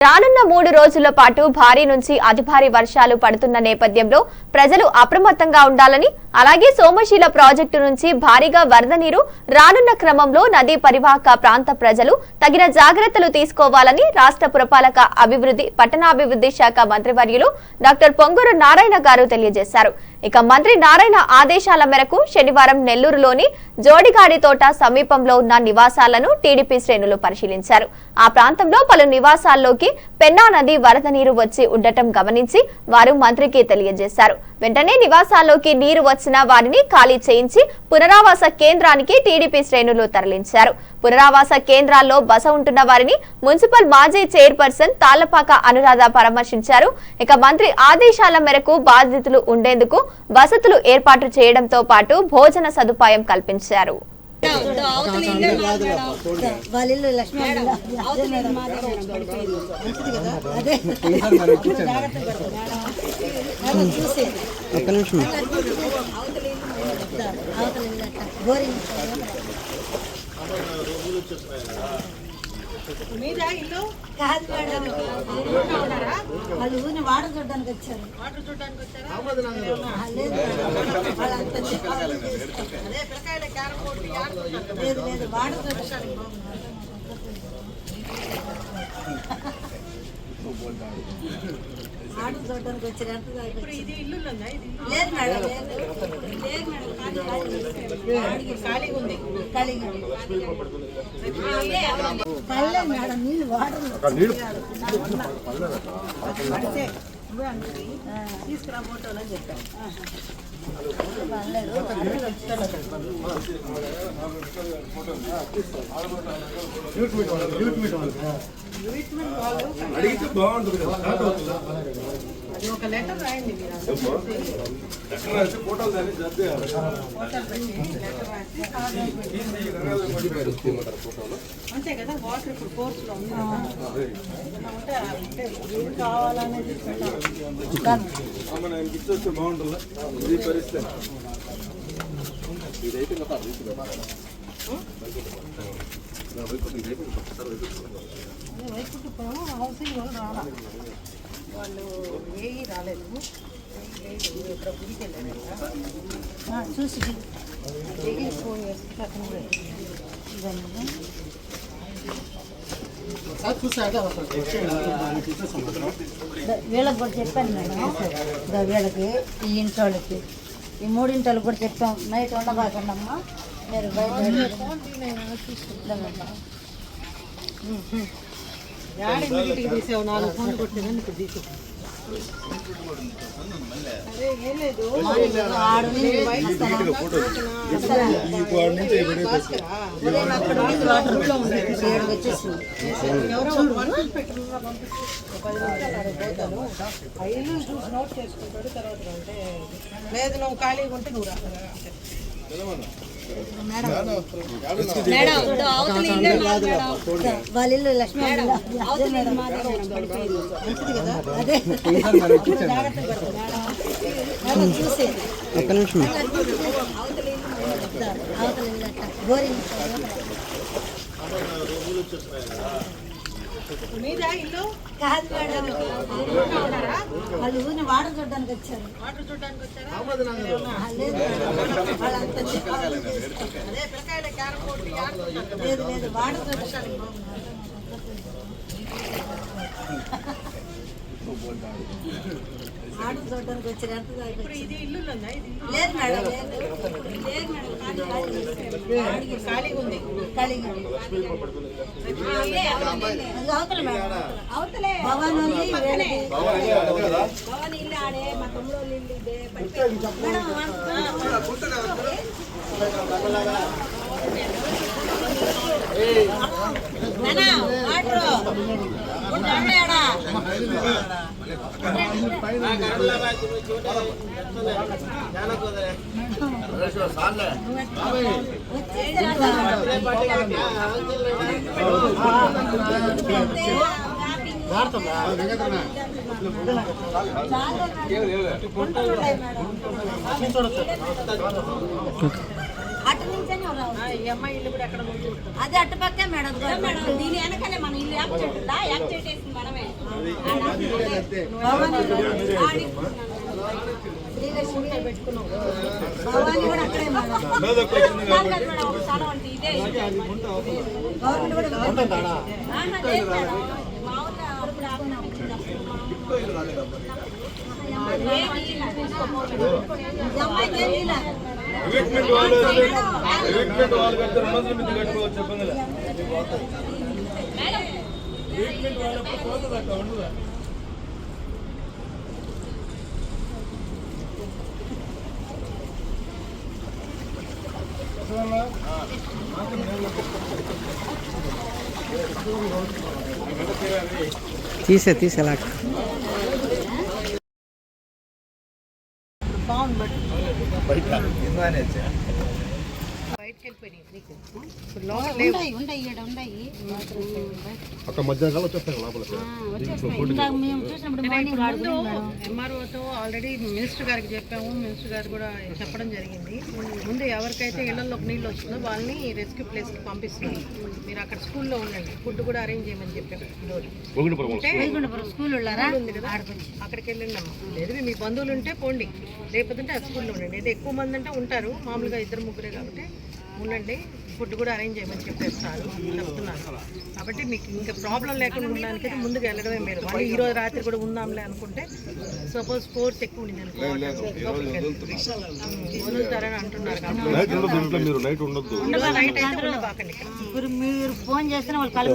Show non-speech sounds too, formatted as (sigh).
రానున్న మూడు రోజుల పాటు భారీ నుంచి అతి భారీ వర్షాలు పడుతున్న నేపథ్యంలో ప్రజలు అప్రమత్తంగా ఉండాలని అలాగే సోమశీల ప్రాజెక్టు నుంచి భారీగా వరద నీరు రానున్న క్రమంలో నదీ పరివాహక ప్రాంత ప్రజలు తగిన జాగ్రత్తలు తీసుకోవాలని రాష్ట్ర పురపాలక అభివృద్ధి పట్టణాభివృద్ధి శాఖ మంత్రివర్యులు డాక్టర్ పొంగూరు నారాయణ గారు తెలియజేశారు. ఇక మంత్రి నారాయణ ఆదేశాల మేరకు శనివారం నెల్లూరులోని జోడిగాడి తోట సమీపంలో ఉన్న నివాసాలను టీడీపీ శ్రేణులు పరిశీలించారు. ఆ ప్రాంతంలో పలు నివాసాల్లోకి పెన్నా నది వరద నీరు వచ్చి ఉండటం గమనించి వారు మంత్రికి తెలియజేశారు. వెంటనే నివాసాల్లోకి నీరు వచ్చిన వారిని ఖాళీ చేయించి పునరావాస కేంద్రానికి టీడీపీ శ్రేణులు తరలించారు. పునరావాస కేంద్రాల్లో బస ఉంటున్న వారిని మున్సిపల్ మాజీ చైర్పర్సన్ తాళ్ళపాక అనురాధ పరామర్శించారు. ఇక మంత్రి ఆదేశాల మేరకు బాధితులు ఉండేందుకు వసతులు ఏర్పాటు చేయడంతో పాటు భోజన సదుపాయం కల్పించారు. మీదా ఇల్లు? కాదు మేడం. వాళ్ళు ఊరిని వాటర్ చూడడానికి వచ్చారు వాటర్ చూడడానికి వచ్చారా ఆ, లేదు మేడం. వాళ్ళంతా చెప్పాలి. అదే పిల్లకాయల క్యారం బోర్డు యాడ్ చూడడానికి లేదు ఆడు చూడడానికి వాటర్ వచ్చారు ఎంత లేదు మేడం లేదు మేడం ఖాళీగా ఉంది ఖాళీగా మేడం నీళ్ళు వాటర్ తీసుకురా ఫోటోలు అని చెప్పాను అడిగితే బాగుంటుంది ఒక లెటర్ రాయండి ఫోటోలు దాన్ని జత అంతే కదా వాటర్ ఇప్పుడు కోర్స్లో ఉంది ఉంటే కావాలనేది బాగుంటుందా? ఇది పరిస్థితి వైకుంఠపురం హౌసింగ్ వాళ్ళు రాలా వాళ్ళు వేయి రాలేదు ఇక్కడ గుడికి వెళ్ళారు చూసి ఏఈ ఫోన్ చేసి అతను వీళ్ళకి కూడా చెప్పాను మేడం వీళ్ళకి ఈ ఇంటి వాళ్ళకి. ఈ మూడింటలు కూడా చెప్పాం. నైట్ ఉండబాకండి అమ్మా మీరు బయట ఇదో తీసావు నాలుగు ఫోన్లు కొట్టిందని ఇప్పుడు తీసు లేదు. నువ్వు ఖాళీగా ఉంటే నువ్వు రా. వాళ్ళ ఇల్లు లక్ష్మీ వాళ్ళ ఇల్లు. అదే మేడం. మంచిది కదా అదే జాగ్రత్తగా పడుకో మేడం. మేడం చూసి ఒక్క నిమిషం అవతల ఇల్లు అట్ట. బోరింగ్ మీద ఇల్లు కాదు మేడం వాళ్ళు ఊరిని వాటర్ చూడడానికి వచ్చారు. వాటర్ చూడడానికి వచ్చారా? ఆ, లేదు. మేడం. వాళ్ళంతా చెప్పాలి. అదే పిల్లకాయల క్యారం బోర్డు యాడ్ చూడడానికి లేదు లేదు. వాటర్ చూడడానికి (laughs) వాటర్ చూడడానికి ఇల్లు లేదు మేడం లేదు మేడం ఖాళీ ఖాళీ ఖాళీగా ఉంది ఖాళీగా అవతల మేడం అవతలే భవన్ ఇల్లు ఆడే మా తమ్ముడు ఇల్లు ఇదే. మేడం నానా, వాటరు. ఉండండి ఆడ. అటు అటు నుంచే రావచ్చు ఆ, ఈ అమ్మాయి ఇల్లు కూడా ఎక్కడ ముందు ఉంటుంది అది అటుపక్కే మేడం మేడం దీని వెనకాలే మన ఇల్లు యాప్ చెట్టు యాప్ చెట్టేసింది మనమే. భవానీ కూడా అక్కడే మేడం. మేదకు వచ్చింది కాదు కాదు మేడం ఒక స్థలం అంటే ఇదే. గవర్నమెంట్ కూడా. మామూలుగా అప్పుడు ఆపిన వచ్చింది అప్పుడు ఏమీ ఇలా తీసుకోపోలేదు. ఈ అమ్మాయికి ఏం ఇలా ఎవిక్మెంట్ వాళ్ళు ఎవిక్మెంట్ వాళ్ళు కడితే రెండు వందల మంది కట్టుకోవచ్చు చెప్పండి మేడం ఎవిక్మెంట్ వాళ్ళప్పుడు పోతుంది అక్కడ ఉండదు తీసే తీసే లాక్ போயிட்டான் என்ன అక్కడ మధ్యాహ్నం వచ్చేస్తాయి ఎంఆర్ఓతో ఆల్రెడీ మినిస్టర్ గారికి చెప్పాము. మినిస్టర్ గారు కూడా చెప్పడం జరిగింది. ముందు ఎవరికైతే ఇళ్ళలోకి నీళ్ళు వస్తుందో వాళ్ళని రెస్క్యూ ప్లేస్కి పంపిస్తున్నారు మీరు అక్కడ స్కూల్లో ఉండండి. ఫుడ్ కూడా అరేంజ్ చేయమని చెప్పాము అంటే స్కూల్. వెళ్ళారా ఉంది కదా. అక్కడికి వెళ్ళండి అమ్మ. లేదు మీ బంధువులు ఉంటే పోండి. లేకపోతే ఆ స్కూల్లో ఉండండి. అయితే ఎక్కువ మంది అంటే ఉంటారు. మామూలుగా ఇద్దరు ముగ్గురే కాబట్టి ఉండండి. ఫుడ్ కూడా అరేంజ్ చేయమని చెప్పేస్తారు. చెప్తున్నాను. కాబట్టి మీకు ఇంకా ప్రాబ్లం లేకుండా ఉండడానికి అయితే ముందుకు వెళ్ళడమే మీరు మళ్ళీ ఈ రోజు రాత్రి కూడా ఉందాంలే అనుకుంటే సపోజ్ ఫోర్స్ ఎక్కువ. ఉమ్, వదులుతారని అంటున్నారు. నైట్ ఉండదు అయితే ఉండబాకండి. ఇక్కడ ఇప్పుడు మీరు ఫోన్ చేస్తే వాళ్ళు కళ్ళ